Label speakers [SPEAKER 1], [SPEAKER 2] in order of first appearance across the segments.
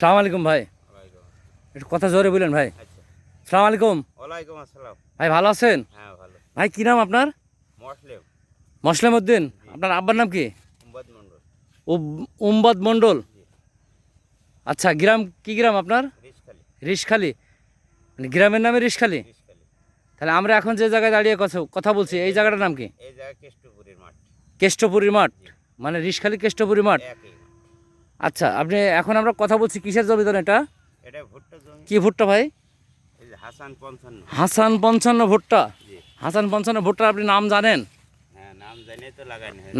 [SPEAKER 1] সালাম আলাইকুম ভাই। একটু কথা জোরে বললেন ভাই।
[SPEAKER 2] আচ্ছা।
[SPEAKER 1] সালাম আলাইকুম।
[SPEAKER 2] ওয়ালাইকুম আসসালাম।
[SPEAKER 1] ভাই ভালো আছেন?
[SPEAKER 2] হ্যাঁ ভালো।
[SPEAKER 1] ভাই কী নাম আপনার?
[SPEAKER 2] মুসলিম।
[SPEAKER 1] মসলাম উদ্দিন। আপনার আব্বার নাম কি? উম্বাদ মণ্ডল। আচ্ছা গ্রাম কি গ্রাম আপনার?
[SPEAKER 2] রিসখালি
[SPEAKER 1] মানে গ্রামের নামে
[SPEAKER 2] রিসখালি
[SPEAKER 1] তাহলে আমরা এখন যে জায়গায় দাঁড়িয়ে কথা কথা বলছি এই জায়গাটার নাম কি?
[SPEAKER 2] কেষ্টপুরীর মাঠ।
[SPEAKER 1] মানে রিশখালি কেষ্টপুরী মাঠ। আচ্ছা আপনি এখন আমরা কথা বলছি কিসের জমি ধরেন এটা?
[SPEAKER 2] এটা ভুট্টা জমি।
[SPEAKER 1] কি ভুট্টা ভাই?
[SPEAKER 2] হাসান পঞ্চান্ন।
[SPEAKER 1] হাসান পঞ্চান্ন ভুট্টা। হাসান পঞ্চান্ন ভুট্টা আপনি নাম জানেন?
[SPEAKER 2] হ্যাঁ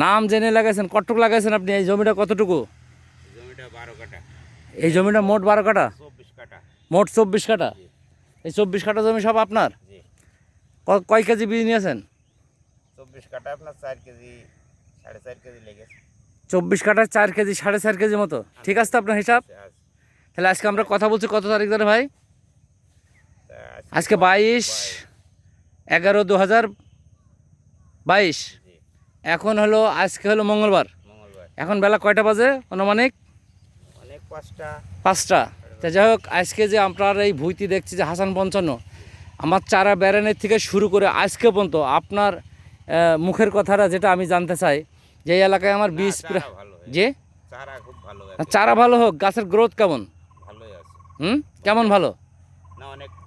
[SPEAKER 2] নাম জানি
[SPEAKER 1] লাগাইছেন। কতটুকু লাগাইছেন আপনি? এই জমিটা কতটুকু?
[SPEAKER 2] জমিটা বারো কাটা
[SPEAKER 1] এই জমিটা মোট বারো কাটা
[SPEAKER 2] চব্বিশ কাটা
[SPEAKER 1] মোট চব্বিশ কাটা এই চব্বিশ কাটা জমি সব আপনার? কয় কেজি বীজ নিয়েছেন?
[SPEAKER 2] চব্বিশ কাটা আপনার চার কেজি সাড়ে চার কেজি লেগেছে।
[SPEAKER 1] চব্বিশ কাটায় চার কেজি সাড়ে চার কেজি মতো। ঠিক আছে তো আপনার হিসাব? তাহলে আজকে আমরা কথা বলছি কত তারিখ ধরে ভাই? আজকে বাইশ এগারো দু হাজার বাইশ এখন হলো আজকে হলো মঙ্গলবার।
[SPEAKER 2] মঙ্গলবার।
[SPEAKER 1] এখন বেলা কয়টা বাজে অনুমানিক
[SPEAKER 2] পাঁচটা।
[SPEAKER 1] তা যাই হোক আজকে যে আপনার এই ভুইতি দেখছি যে হাসান পঞ্চান্ন আমার চারা বেড়ানের থেকে শুরু করে আজকে পর্যন্ত আপনার মুখের কথাটা যেটা আমি জানতে চাই যে এলাকায় আমার বীজ। যে?
[SPEAKER 2] চারা ভালো
[SPEAKER 1] হোক গাছের গ্রোথ কেমন? হুম? কেমন ভালো?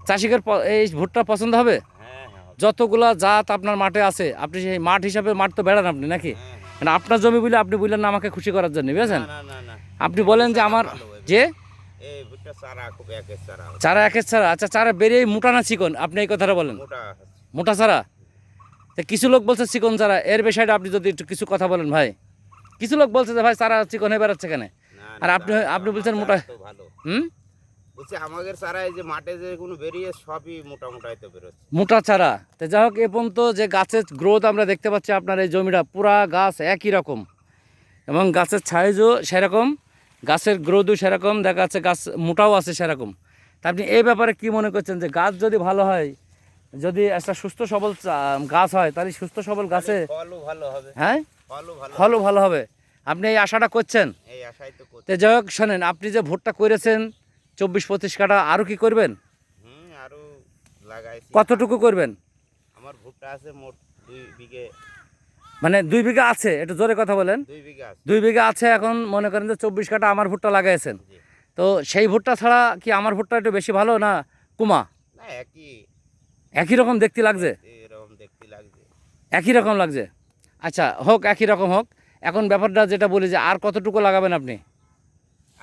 [SPEAKER 1] চাষিকের এই ভুট্টা পছন্দ হবে?
[SPEAKER 2] হ্যাঁ হ্যাঁ
[SPEAKER 1] যতগুলা জাত আপনার মাঠে আছে আপনি সেই মাঠ হিসাবে মাঠ তো বেড়ান আপনি নাকি?
[SPEAKER 2] হ্যাঁ।
[SPEAKER 1] মানে আপনার জমি বলে আপনি বললেন না আমাকে খুশি করার জন্য বুঝেছেন? আপনি বলেন যে আমার যে?
[SPEAKER 2] চারা একের চারা হবে।
[SPEAKER 1] আচ্ছা চারা বেরিয়ে মোটা না চিকন? আপনি এই কথাটা বলেন।
[SPEAKER 2] মোটা
[SPEAKER 1] চারা? তা কিছু লোক বলছে চিকন চারা। এর বিষয়টা আপনি যদি একটু কিছু কথা বলেন ভাই। কিছু লোক বলছে যে ভাই চারা চিকন হয়ে বেড়াচ্ছে কেন? আর আপনি- আপনি বলছেন মোটা-
[SPEAKER 2] ভালো।
[SPEAKER 1] হুম?
[SPEAKER 2] বলছি আমাদের চারা এই যে মাঠে যে কোনো বেরিয়ে সবই মোটা মোটাই তো বেরোচ্ছে।
[SPEAKER 1] মোটা চারা। তো যাই হোক এ পর্যন্ত যে গাছের গ্রোথ আমরা দেখতে পাচ্ছি আপনার এই জমিটা পুরা গাছ একই রকম। এবং গাছের সাইজও সেরকম গাছের গ্রোথও সেরকম দেখা যাচ্ছে গাছ মোটাও আছে সেরকম। তা আপনি এই ব্যাপারে কি মনে করছেন? যে গাছ যদি ভালো হয় যদি একটা সুস্থ সবল গাছ হয় তাহলে সুস্থ সবল গাছে হ্যাঁ?
[SPEAKER 2] ফলও ভালো
[SPEAKER 1] হবে। আপনি এই আশাটা করছেন?
[SPEAKER 2] তো
[SPEAKER 1] যাই হোক শোনেন আপনি যে ভোটটা করেছেন চব্বিশ পঁচিশ কাটা আরও কি করবেন? কতটুকু করবেন?
[SPEAKER 2] আমার ভুট্টা আছে মোট দুই বিঘে।
[SPEAKER 1] মানে দুই বিঘা আছে একটু জোরে কথা বলেন।
[SPEAKER 2] দুই বিঘা আছে।
[SPEAKER 1] দুই বিঘা আছে এখন মনে করেন যে চব্বিশ কাটা আমার ভুট্টা লাগাইছেন। তো সেই ভুট্টা ছাড়া কি আমার ভুট্টা একটু বেশি ভালো না কুমা?
[SPEAKER 2] না একই।
[SPEAKER 1] একই রকম দেখতে লাগছে?
[SPEAKER 2] এরকম দেখতে লাগছে।
[SPEAKER 1] একই রকম লাগছে? আচ্ছা হোক একই রকম হোক। এখন ব্যাপারটা যেটা বলি যে আর কতটুকু লাগাবেন আপনি?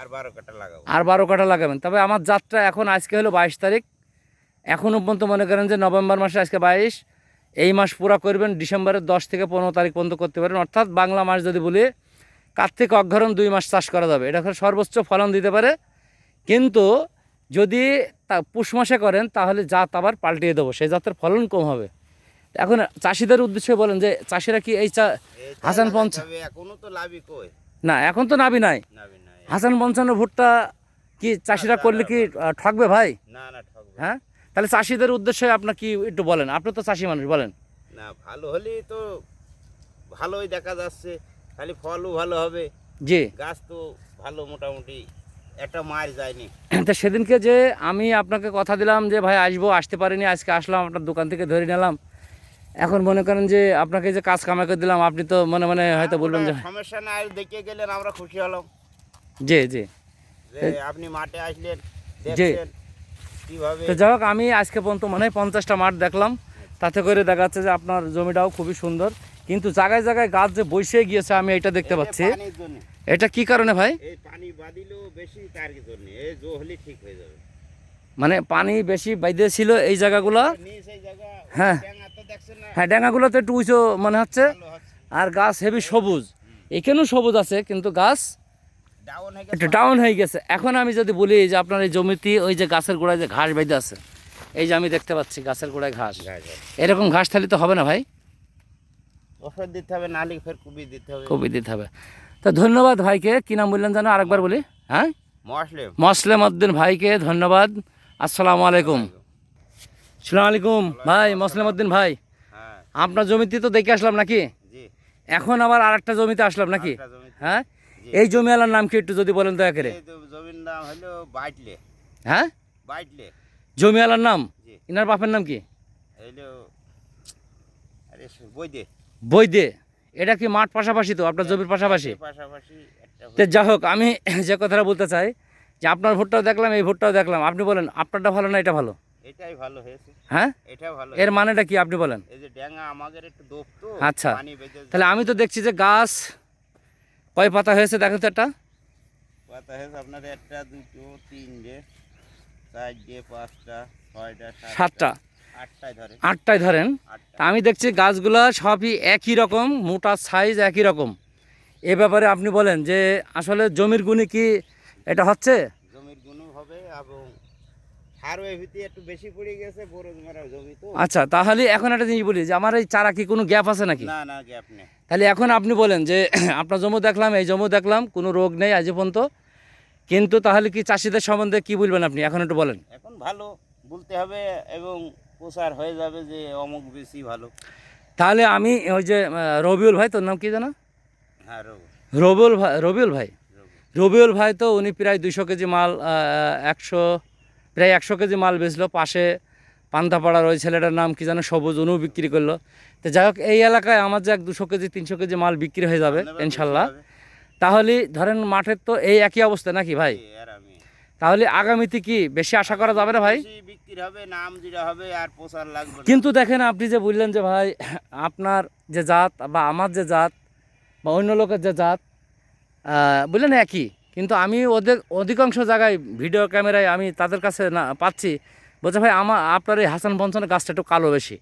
[SPEAKER 2] আর বারো কাটা লাগাবো।
[SPEAKER 1] আর বারো কাটা লাগাবেন। তবে আমার যাত্রা এখন আজকে হলো বাইশ তারিখ। এখনও পর্যন্ত মনে করেন যে নভেম্বর মাসে আজকে বাইশ। এই মাস পুরা করবেন ডিসেম্বরের দশ থেকে পনেরো তারিখ পর্যন্ত করতে পারেন। অর্থাৎ বাংলা মাস যদি বলি কার্তিক অঘ্রাণ দুই মাস চাষ করা যাবে? এটা সর্বোচ্চ ফলন দিতে পারে। কিন্তু যদি তা পুষ মাসে করেন তাহলে জাত আবার পাল্টিয়ে দেবো সেই জাতের ফলন কম হবে। এখন চাষিদের উদ্দেশ্যে বলেন যে চাষিরা কি এই চা হাসান পঞ্চ-
[SPEAKER 2] এখনও তো লাভই কই?
[SPEAKER 1] না এখন তো নাবি নাই।
[SPEAKER 2] নাবি নাই।
[SPEAKER 1] হাসান পঞ্চান্ন ভুট্টা কি চাষিরা করলে কি ঠকবে ভাই?
[SPEAKER 2] না না ঠকবে
[SPEAKER 1] হ্যাঁ? তাহলে চাষিদের উদ্দেশ্যে আপনার কি একটু বলেন আপনি তো চাষি মানুষ বলেন।
[SPEAKER 2] না ভালো হলেই তো ভালোই দেখা যাচ্ছে খালি ফলও ভালো হবে।
[SPEAKER 1] জি।
[SPEAKER 2] গাছ তো ভালো মোটামুটি। একটা মার যায়নি।
[SPEAKER 1] তা সেদিনকে যে আমি আপনাকে কথা দিলাম যে ভাই আসব আসতে পারিনি আজকে আসলাম আপনার দোকান থেকে ধরে নিলাম। এখন মনে করেন যে আপনাকে যে কাজ কামাই করে দিলাম আপনি তো মনে মনে হয়তো বলবেন যে
[SPEAKER 2] সমস্যা নাই দেখে গেলেন আমরা খুশি হলাম।
[SPEAKER 1] জি জি।
[SPEAKER 2] আপনি মাঠে আসলেন কীভাবে
[SPEAKER 1] তো যাই হোক আমি আজকে পর্যন্ত মনে হয় পঞ্চাশটা মাঠ দেখলাম। তাতে করে দেখা যাচ্ছে যে আপনার জমিটাও খুবই সুন্দর। কিন্তু জায়গায় জায়গায় গাছ যে বসে গিয়েছে আমি এটা দেখতে পাচ্ছি। এটা কি কারণে ভাই?
[SPEAKER 2] এই পানি বেশি তার জন্য? এই জো ঠিক হয়ে যাবে।
[SPEAKER 1] মানে পানি বেশি বাইদে ছিল এই জায়গাগুলো হ্যাঁ। হ্যাঁ। ড্যাঙাগুলো তো একটু উঁচু মনে হচ্ছে। আর গাছ হেভি সবুজ। এখানেও সবুজ আছে কিন্তু গাছ
[SPEAKER 2] ডাউন হয়ে
[SPEAKER 1] একটু
[SPEAKER 2] গেছে।
[SPEAKER 1] ডাউন হয়ে গেছে। এখন আমি যদি বলি যে আপনার এই জমিতে ওই যে গাছের গোড়ায় যে ঘাস বেঁধে আছে এই যে আমি দেখতে পাচ্ছি গাছের গোড়ায় ঘাস। এরকম ঘাস থালি তো হবে না ভাই?
[SPEAKER 2] ওষুধ দিতে হবে নালি ফের কুবি দিতে হবে।
[SPEAKER 1] কবি দিতে হবে। তো ধন্যবাদ ভাইকে। কি নাম বললেন জানো আরেকবার বলি। হ্যাঁ? মসলেম উদ্দিন ভাইকে ধন্যবাদ। আসসালামু আলাইকুম। সালাম আলাইকুম। ভাই মসলেম উদ্দিন ভাই।
[SPEAKER 2] হ্যাঁ।
[SPEAKER 1] আপনার জমিতে তো দেখে আসলাম নাকি? এখন আবার আরেকটা জমিতে আসলাম নাকি? হ্যাঁ। এই জমিওয়ালার নাম কি একটু যদি বলেন দয়া করে?
[SPEAKER 2] তো জমির নাম হলো বাইটলে।
[SPEAKER 1] হ্যাঁ?
[SPEAKER 2] বাইটলে।
[SPEAKER 1] জমিওয়ালার নাম? ইনার বাপের নাম কি?
[SPEAKER 2] হইল আরে বই দে
[SPEAKER 1] বৈদে। এটা কি মাঠ পাশাপাশি তো? আপনার জমির পাশাপাশি?
[SPEAKER 2] পাশাপাশি
[SPEAKER 1] তো যা হোক আমি যে কথাটা বলতে চাই যে আপনার ভোটটাও দেখলাম এই ভোটটাও দেখলাম। আপনি বলেন আপনারটা ভালো না এটা ভালো?
[SPEAKER 2] এটাই ভালো হয়েছে।
[SPEAKER 1] হ্যাঁ?
[SPEAKER 2] এটা ভালো
[SPEAKER 1] এর মানেটা কি আপনি বলেন?
[SPEAKER 2] এই যে ড্যাঙ্গা আমাদের একটু দোপ তো
[SPEAKER 1] আচ্ছা। তাহলে আমি তো দেখছি যে গাছ কয় পাতা হয়েছে দেখেন তো একটা।
[SPEAKER 2] পাতা হয়েছে আপনার একটা দুটো তিনটে চারটে পাঁচটা ছয়টা
[SPEAKER 1] সাতটা।
[SPEAKER 2] আটটায়
[SPEAKER 1] ধরেন। তা আমি দেখছি গাছগুলো সবই একই রকম মোটা সাইজ একই রকম। এ ব্যাপারে আপনি বলেন যে আসলে জমির গুণে কি এটা হচ্ছে?
[SPEAKER 2] জমির গুণ হবে এবং
[SPEAKER 1] আচ্ছা তাহলে এখন একটা জিনিস বলি যে আমার এই চারা কি কোনো গ্যাপ আছে নাকি?
[SPEAKER 2] না না গ্যাপ নেই।
[SPEAKER 1] তাহলে এখন আপনি বলেন যে আপনার জমি দেখলাম এই জমি দেখলাম কোনো রোগ নেই আজ পর্যন্ত। কিন্তু তাহলে কি চাষিদের সম্বন্ধে কি বলবেন আপনি? এখন একটু বলেন।
[SPEAKER 2] এখন ভালো বলতে হবে এবং প্রচার হয়ে যাবে যে অমুক বেশি ভালো।
[SPEAKER 1] তাহলে আমি ওই যে রবিউল ভাই তোর নাম কি জানো?
[SPEAKER 2] হ্যাঁ
[SPEAKER 1] রবিউল। ভাই রবিউল ভাই? রবিউল। ভাই তো উনি প্রায় দুশো কেজি মাল একশো প্রায় একশো কেজি মাল বেচলো। পাশে পান্তাপাড়ার ওই ছেলেটার নাম কি জানো? সবুজ উনিও বিক্রি করল। তো যাই হোক এই এলাকায় আমার যে এক দুশো কেজি তিনশো কেজি মাল বিক্রি হয়ে যাবে ইনশাল্লাহ। তাহলে ধরেন মাঠের তো এই একই অবস্থা নাকি ভাই? তাহলে আগামীতে কি বেশি আশা করা যাবে না ভাই?
[SPEAKER 2] বিক্রি হবে নাম যেটা হবে আর প্রচার লাগবে
[SPEAKER 1] কিন্তু দেখেন আপনি যে বললেন যে ভাই আপনার যে জাত বা আমার যে জাত বা অন্য লোকের যে জাত বললেন একই। কিন্তু আমি ওদের অধিকাংশ জায়গায় ভিডিও ক্যামেরায় আমি তাদের কাছে না পাচ্ছি। বলছে ভাই আমার আপনার এই হাসান বঞ্চনের গাছটা একটু কালো বেশি।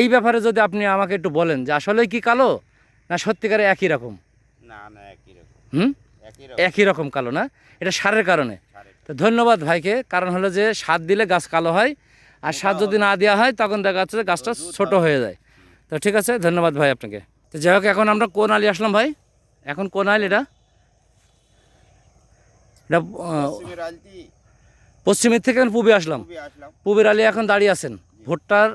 [SPEAKER 1] এই ব্যাপারে যদি আপনি আমাকে একটু বলেন যে আসলে কি কালো না সত্যিকারে একই রকম?
[SPEAKER 2] না না একই রকম।
[SPEAKER 1] হুম?
[SPEAKER 2] একই রকম।
[SPEAKER 1] একই রকম কালো না? এটা সারের কারণে। তো ধন্যবাদ ভাইকে। কারণ হলো যে সার দিলে গাছ কালো হয় আর সার যদি না দেওয়া হয় তখন দেখা যাচ্ছে যে গাছটা ছোট হয়ে। যায়। তো ঠিক আছে ধন্যবাদ ভাই আপনাকে। তো যাই হোক এখন আমরা কোন আলি আসলাম ভাই? এখন কোন আলি এটা? এটা
[SPEAKER 2] পশ্চিমের
[SPEAKER 1] থেকে এখন পূবে আসলাম। পূবের আলি এখন দাঁড়িয়ে আছেন। ভুট্টার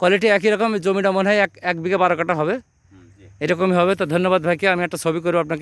[SPEAKER 1] কোয়ালিটি একই রকম জমিটা মনে হয় এক এক বিঘা বারো কাটা হবে। এরকমই হবে। তো ধন্যবাদ ভাইকে আমি একটা ছবি করব আপনাকে।